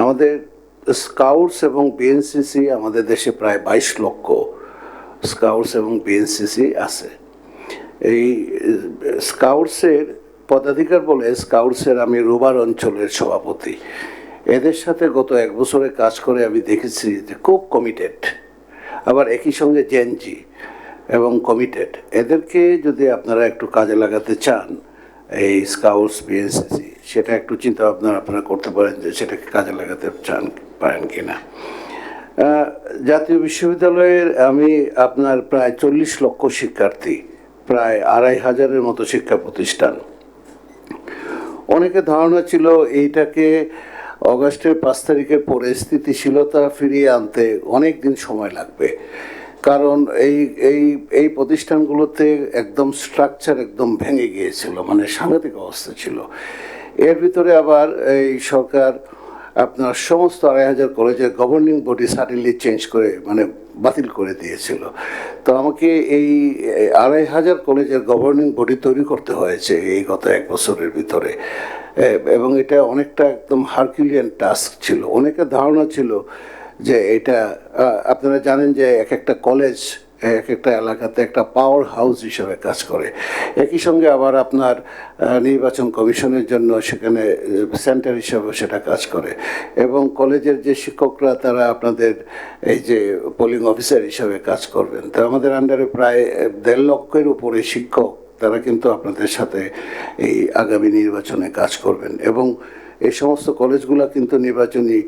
আমাদের স্কাউটস এবং বিএনসিসি আমাদের দেশে প্রায় বাইশ লক্ষ স্কাউটস এবং বিএনসিসি আছে। এই স্কাউটসের পদাধিকার বলে স্কাউটসের আমি রোবার অঞ্চলের সভাপতি। এদের সাথে গত এক বছরে কাজ করে আমি দেখেছি যে খুব কমিটেড আবার একই সঙ্গে জেনজি এবং কমিটেড এদেরকে যদি আপনারা একটু কাজে লাগাতে চান, এই স্কাউটস বিএনসিসি সেটা একটু চিন্তা ভাবনা আপনারা করতে পারেন যে সেটাকে কাজে লাগাতে চান পারেন কিনা। আহ, জাতীয় বিশ্ববিদ্যালয়ের আমি আপনার প্রায় চল্লিশ লক্ষ শিক্ষার্থী প্রায় আড়াই হাজারের মতো শিক্ষা প্রতিষ্ঠান। অনেকে ধারণা ছিল এইটাকে অগাস্টের পাঁচ তারিখের পরে স্থিতিশীলতা ফিরিয়ে আনতে অনেক দিন সময় লাগবে। কারণ এই এই এই প্রতিষ্ঠানগুলোতে একদম স্ট্রাকচার একদম ভেঙে গিয়েছিল মানে সাংঘাতিক অবস্থা ছিল। এর ভিতরে আবার এই সরকার আপনার সমস্ত আড়াই হাজার কলেজের গভর্নিং বডি সাডেনলি চেঞ্জ করে মানে বাতিল করে দিয়েছিল। তো আমাকে এই আড়াই হাজার কলেজের গভর্নিং বডি তৈরি করতে হয়েছে এই গত এক বছরের ভিতরে। এবং এটা অনেকটা একদম হারকিউলিয়ান টাস্ক ছিল। অনেকের ধারণা ছিল যে এটা আপনারা জানেন যে এক একটা কলেজ এক একটা এলাকাতে একটা পাওয়ার হাউস হিসেবে কাজ করে। একই সঙ্গে আবার আপনার নির্বাচন কমিশনের জন্য সেখানে সেন্টার হিসেবে সেটা কাজ করে। এবং কলেজের যে শিক্ষকরা, তারা আপনাদের এই যে পোলিং অফিসার হিসেবে কাজ করবেন। তো আমাদের আন্ডারে প্রায় দেড় লক্ষের উপরে শিক্ষক, তারা কিন্তু আপনাদের সাথে এই আগামী নির্বাচনে কাজ করবেন। এবং এই সমস্ত কলেজগুলো কিন্তু নির্বাচনী।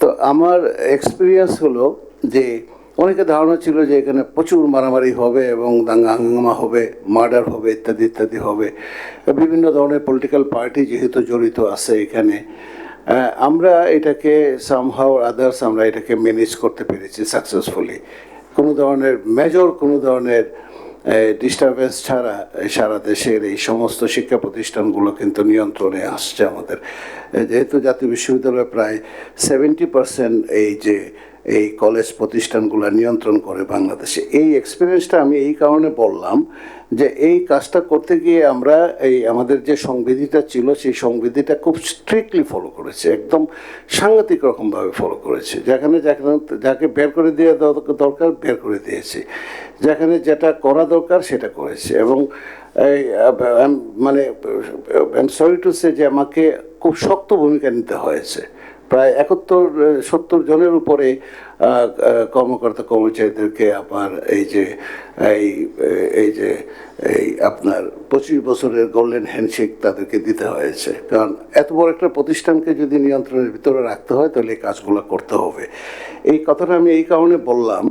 তো আমার এক্সপিরিয়েন্স হলো যে অনেকে ধারণা ছিল যে এখানে প্রচুর মারামারি হবে এবং দাঙ্গা হাঙ্গামা হবে, মার্ডার হবে, ইত্যাদি ইত্যাদি হবে। বিভিন্ন ধরনের পলিটিক্যাল পার্টি যেহেতু জড়িত আছে এখানে আমরা এটাকে সামহাও আদার্স আমরা এটাকে ম্যানেজ করতে পেরেছি সাকসেসফুলি কোনো ধরনের মেজর কোনো ধরনের ডিস্টারবেন্স ছাড়া সারা দেশের এই সমস্ত শিক্ষা প্রতিষ্ঠানগুলো কিন্তু নিয়ন্ত্রণে আসছে আমাদের। যেহেতু জাতীয় বিশ্ববিদ্যালয়ে প্রায় সেভেন্টি পার্সেন্ট এই যে এই কলেজ প্রতিষ্ঠানগুলো নিয়ন্ত্রণ করে বাংলাদেশে। এই এক্সপিরিয়েন্সটা আমি এই কারণে বললাম যে এই কাজটা করতে গিয়ে আমরা এই আমাদের যে সংবিধিটা ছিল, সেই সংবিধিটা খুব স্ট্রিক্টলি ফলো করেছে, একদম সাংঘাতিক রকমভাবে ফলো করেছে। যেখানে যাকে বের করে দেওয়া দর- দরকার, বের করে দিয়েছে। যেখানে যেটা করা দরকার, সেটা করেছে এবং এই মানে সরি টু সে যে আমাকে খুব শক্ত ভূমিকা নিতে হয়েছে। প্রায় একাত্তর, সত্তর জনের উপরে কর্মকর্তা কর্মচারীদেরকে আবার এই যে, এই এই যে, এই আপনার পঁচিশ বছরের গোল্ডেন হ্যান্ডশেক তাদেরকে দিতে হয়েছে। কারণ এত বড় একটা প্রতিষ্ঠানকে যদি নিয়ন্ত্রণের ভিতরে রাখতে হয়, তাহলে এই কাজগুলো করতে হবে। এই কথাটা আমি এই কারণে বললাম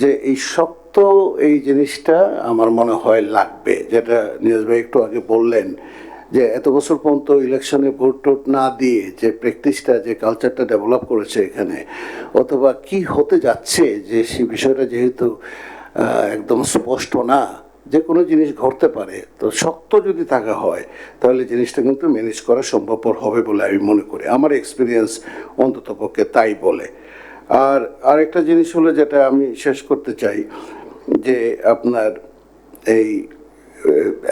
যে, এই শক্ত এই জিনিসটা আমার মনে হয় লাগবে, যেটা নিউজ ভাই একটু আগে বললেন যে এত বছর পর্যন্ত ইলেকশনে ভোট টোট না দিয়ে যে প্র্যাকটিসটা, যে কালচারটা ডেভেলপ করেছে এখানে, অথবা কি হতে যাচ্ছে যে সেই বিষয়টা যেহেতু একদম স্পষ্ট না, যে কোনো জিনিস ঘটতে পারে, তো শক্ত যদি থাকা হয়, তাহলে জিনিসটা কিন্তু ম্যানেজ করা সম্ভবপর হবে বলে আমি মনে করি। আমার এক্সপিরিয়েন্স অন্তত পক্ষে তাই বলে। আর আরেকটা জিনিস হলো যেটা আমি শেষ করতে চাই, যে আপনার এই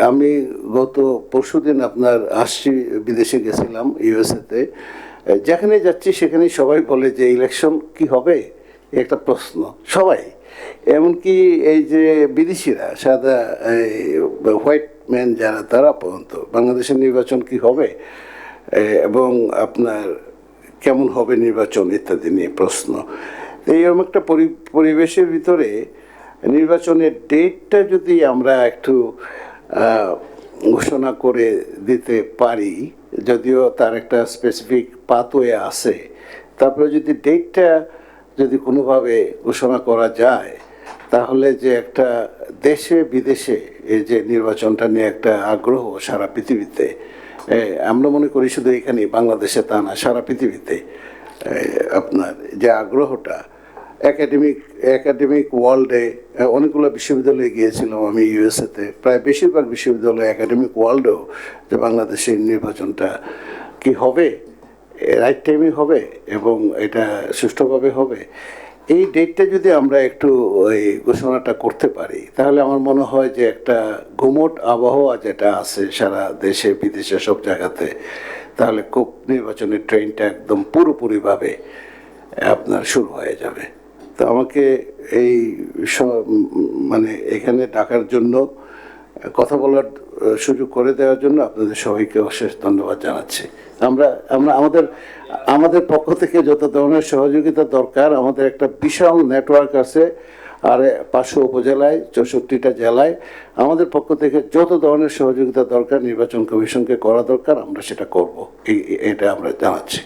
আমি গত পরশুদিন আপনার আসছি, বিদেশে গেছিলাম, ইউএসএতে। যেখানে যাচ্ছি সেখানে সবাই বলে যে, ইলেকশন কি হবে? একটা প্রশ্ন, সবাই। এমনকি এই যে বিদেশিরা, সাদা হোয়াইট ম্যান যারা, তারা পর্যন্ত, বাংলাদেশের নির্বাচন কি হবে? এবং আপনার কেমন হবে নির্বাচন, ইত্যাদি নিয়ে প্রশ্ন। এইরকম একটা পরি- পরিবেশের ভিতরে নির্বাচনের ডেটটা যদি আমরা একটু ঘোষণা করে দিতে পারি, যদিও তার একটা স্পেসিফিক পাথওয়ে আছে, তারপরে যদি ডেটটা যদি কোনোভাবে ঘোষণা করা যায়, তাহলে যে একটা দেশে বিদেশে এই যে নির্বাচনটা নিয়ে একটা আগ্রহ সারা পৃথিবীতে আমরা মনে করি শুধু এখানে বাংলাদেশে তা না, সারা পৃথিবীতে আপনার যে আগ্রহটা একাডেমিক একাডেমিক ওয়ার্ল্ডে অনেকগুলো বিশ্ববিদ্যালয়ে গিয়েছিলাম আমি ইউএসএতে প্রায় বেশিরভাগ বিশ্ববিদ্যালয়ে একাডেমিক ওয়ার্ল্ডেও যে বাংলাদেশের নির্বাচনটা কি হবে রাইট টাইমে হবে এবং এটা সুষ্ঠুভাবে হবে। এই ডেটটা যদি আমরা একটু ওই ঘোষণাটা করতে পারি, তাহলে আমার মনে হয় যে একটা ঘুমট আবহাওয়া যেটা আছে সারা দেশে, বিদেশে, সব জায়গাতে, তাহলে খুব নির্বাচনের ট্রেনটা একদম পুরোপুরিভাবে আপনার শুরু হয়ে যাবে। তো আমাকে এই মানে এখানে ডাকার জন্য, কথা বলার সুযোগ করে দেওয়ার জন্য আপনাদের সবাইকে অশেষ ধন্যবাদ জানাচ্ছি। আমরা আমরা আমাদের আমাদের পক্ষ থেকে যত ধরনের সহযোগিতা দরকার, আমাদের একটা বিশাল নেটওয়ার্ক আছে, আর পাঁচশো উপজেলায়, চৌষট্টিটা জেলায়, আমাদের পক্ষ থেকে যত ধরনের সহযোগিতা দরকার, নির্বাচন কমিশনকে করা দরকার, আমরা সেটা করব। এটা আমরা জানাচ্ছি।